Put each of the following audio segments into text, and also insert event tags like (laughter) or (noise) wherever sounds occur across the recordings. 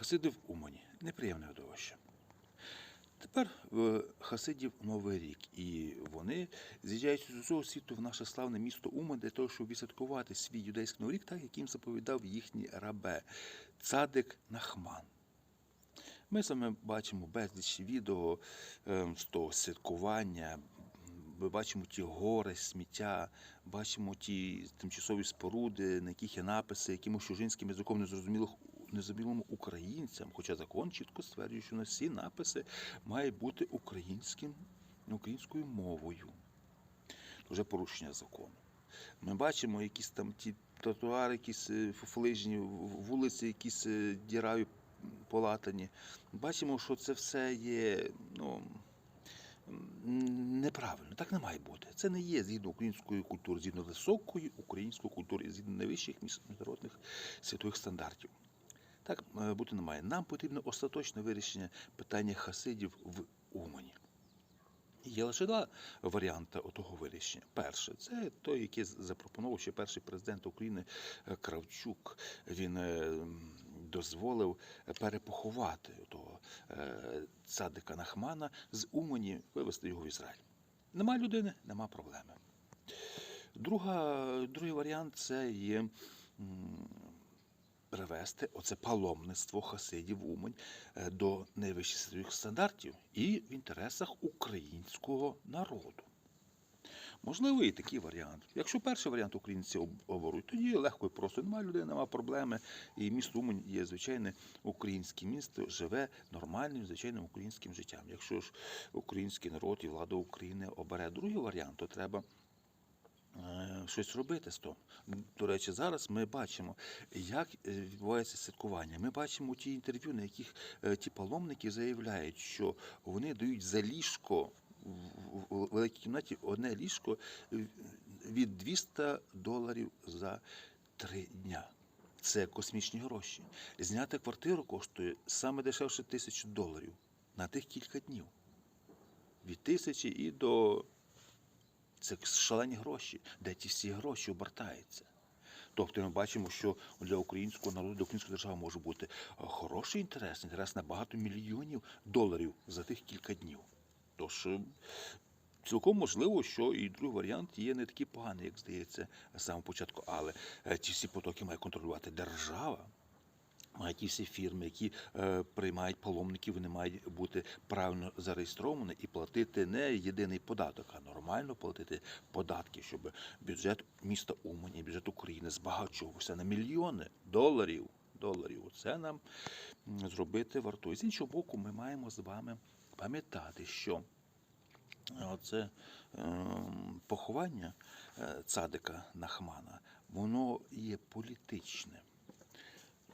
Хасиди в Умані. Неприємне видовище. Тепер в Хасидів Новий рік, і вони з'їжджають з усього світу в наше славне місто Уман для того, щоб відсвяткувати свій юдейський новий рік, так як заповідав їхній рабе Цадик Нахман. Ми вами бачимо безліч відео ем, з того святкування. Ми бачимо ті гори, сміття, бачимо ті тимчасові споруди, на яких є написи, якимось чужинським язиком незрозумілих незрозумілим українцям. Хоча закон чітко стверджує, що на всі написи мають бути українським, українською мовою. Це вже порушення закону. Ми бачимо якісь там ті тротуари, якісь е, фуфлижні, вулиці, якісь е, діраві полатані. Бачимо, що це все є ну, неправильно. Так не має бути. Це не є згідно української культури, згідно високої української культури, згідно найвищих між- міжнародних світових стандартів. Так е, бути не має. Нам потрібно остаточне вирішення питання хасидів в Умані. Є лише два варіанти отого вирішення. Перше, це той, який запропонував ще перший президент України е, Кравчук. Він е, дозволив перепоховати того цадика Нахмана з Умані, вивезти його в Ізраїль. Нема людини, нема проблеми. Друга, другий варіант це є привести оце паломництво хасидів Умань е, до найвищих світових стандартів і в інтересах українського народу. Можливо, і такий варіант. Якщо перший варіант українці об- оберуть, тоді легко і просто немає людей, немає проблеми. І місто Умань є звичайне українське місто, живе нормальним, звичайним українським життям. Якщо ж український народ і влада України обере другий варіант, то треба щось робити з того. До речі, зараз ми бачимо, як е, відбувається святкування. Ми бачимо ті інтерв'ю, на яких е, ті паломники заявляють, що вони дають за ліжко в- великій кімнаті одне ліжко е, від 200 доларів за три дня. Це космічні гроші. Зняти квартиру коштує саме дешевше тисячу доларів на тих кілька днів. Від тисячі і до це шалені гроші, де ті всі гроші обертаються. Тобто ми бачимо, що для українського народу, для української держави може бути е, хороший інтерес, інтерес на багато мільйонів доларів за тих кілька днів. Тож е, цілком можливо, що і другий варіант є не такий поганий, як здається з самого початку. Але е, ті всі потоки має контролювати держава. А ті всі фірми, які е, приймають паломників, вони мають бути правильно зареєстровані і платити не єдиний податок, а нормально платити податки, щоб бюджет міста Умані, бюджет України збагачувався на мільйони доларів. Доларів. Це нам зробити вартує. З іншого боку, ми маємо з вами пам'ятати, що Оце ем, поховання е, цадика Нахмана, воно є політичне.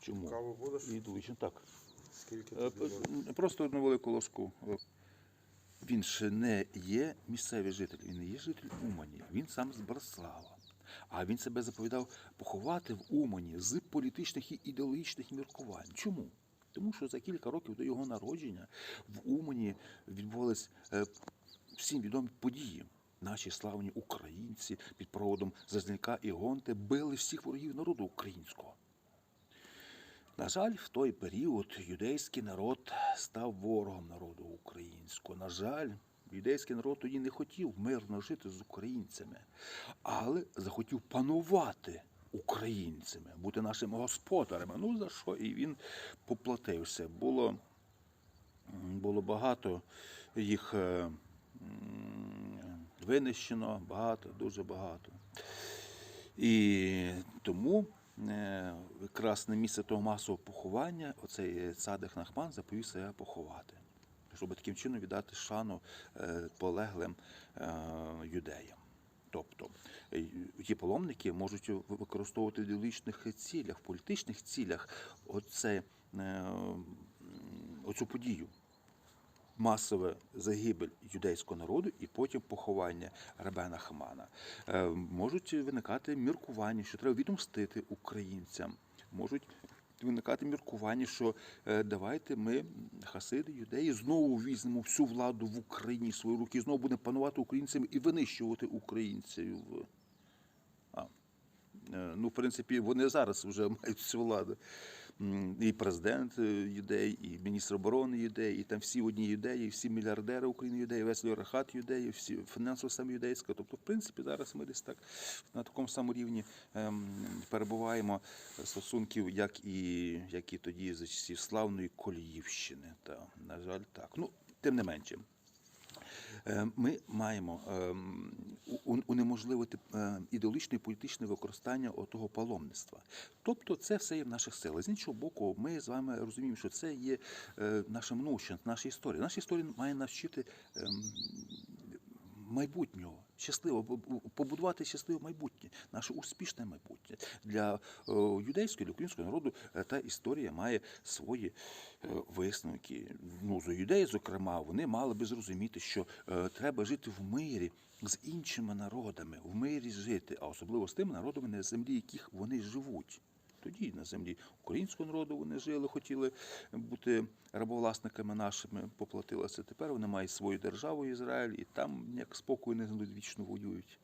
Чому? Каву будеш? Йду, так. Скільки Е, Просто одну велику ложку. Він ще не є місцевий житель, він не є житель Умані, він сам з Браслава. А він себе заповідав поховати в Умані з політичних і ідеологічних міркувань. Чому? Тому що за кілька років до його народження в Умані відбувались е, всім відомі події. Наші славні українці під проводом Зазнайка і Гонти били всіх ворогів народу українського. На жаль, в той період юдейський народ став ворогом народу українського. На жаль, юдейський народ тоді не хотів мирно жити з українцями, але захотів панувати українцями, бути нашими господарями. Ну за що? І він поплатився. Було, було багато їх е, винищено, багато, дуже багато. І тому якраз на місце того масового поховання оцей цадих Нахман заповів себе поховати, щоб таким чином віддати шану е, полеглим е, юдеям. Тобто е, ті паломники можуть використовувати в ідеологічних цілях, в політичних цілях оце, е, оцю подію масове загибель юдейського народу і потім поховання Рабена Хамана. Е, Можуть виникати міркування, що треба відомстити українцям. Можуть виникати міркування, що е, давайте ми, хасиди, юдеї, знову візьмемо всю владу в Україні свої руки, знову будемо панувати українцями і винищувати українців. А, е, ну, в принципі, вони зараз вже (laughs) мають всю владу. І президент е, юдей, і міністр оборони юдей, і там всі одні юдеї, всі мільярдери України юдеї, весь олігархат юдеї, всі фінансово саме юдейська. Тобто, в принципі, зараз ми десь так на такому самому рівні ем, перебуваємо стосунків, як і, як і тоді за часів славної Коліївщини. Та, на жаль, так. Ну, тим не менше. Е, Ми маємо ем, унеможливити е, ідеологічне і політичне використання отого паломництва. Тобто, це все є в наших силах. З іншого боку, ми з вами розуміємо, що це є е, наша минувщина, наша історія. Наша історія має навчити ем, майбутнього, щасливо побудувати щасливе майбутнє, наше успішне майбутнє для е, юдейського для українського народу. е, Та історія має свої е, висновки. Ну за юдеї, зокрема, вони мали би зрозуміти, що треба жити в мирі з іншими народами, в мирі жити, а особливо з тими народами, на землі яких вони живуть. Тоді на землі українського народу вони жили, хотіли бути рабовласниками нашими, поплатилися. Тепер вони мають свою державу Ізраїль, і там як спокою не вічно воюють.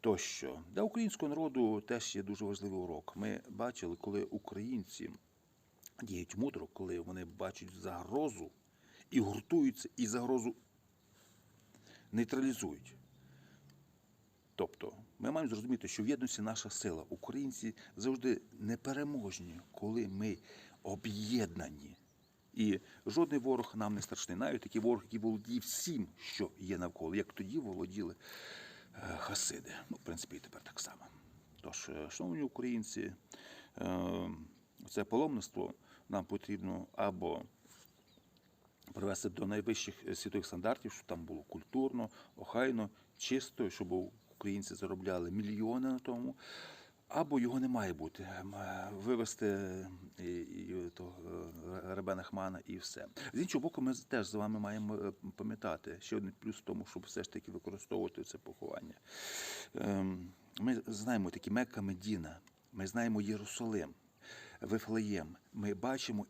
Тощо для українського народу теж є дуже важливий урок. Ми бачили, коли українці діють мудро, коли вони бачать загрозу і гуртуються, і загрозу нейтралізують. Тобто, ми маємо зрозуміти, що в єдності наша сила. Українці завжди непереможні, коли ми об'єднані. І жодний ворог нам не страшний. Навіть такий ворог, який володіє всім, що є навколо, як тоді володіли е, хасиди. Ну, в принципі, і тепер так само. Тож, е, шановні українці, е, це паломництво нам потрібно або привести до найвищих світових стандартів, щоб там було культурно, охайно, чисто, щоб українці заробляли мільйони на тому. Або його не має бути. Ем, е, Вивести і, того е, Ребена Хмана і все. З іншого боку, ми теж з вами маємо е, пам'ятати ще один плюс в тому, щоб все ж таки використовувати це поховання. Ем, Ми знаємо такі Мекка Медіна, ми знаємо Єрусалим, Вифлеєм. Ми бачимо,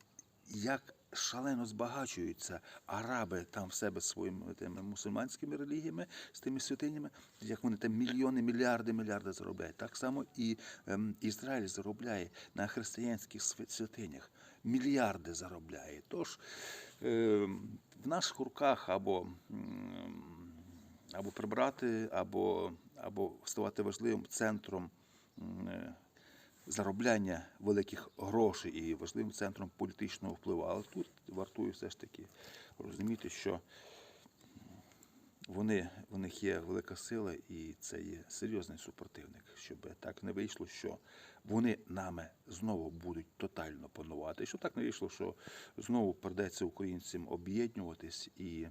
як шалено збагачуються араби там в себе своїми тими мусульманськими релігіями, з тими святинями, як вони там мільйони, мільярди, мільярди заробляють. Так само і ем, Ізраїль заробляє на християнських святинях. Мільярди заробляє. Тож ем, в наших руках або м, або прибрати, або, або ставати важливим центром м, е, заробляння великих грошей і важливим центром політичного впливу. Але тут вартує все ж таки розуміти, що вони, в них є велика сила, і це є серйозний супротивник, щоб так не вийшло, що вони нами знову будуть тотально панувати. Щоб так не вийшло, що знову придеться українцям об'єднуватись і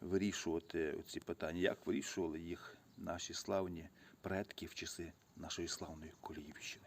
вирішувати ці питання, як вирішували їх наші славні предки в часи нашої славної Коліївщини.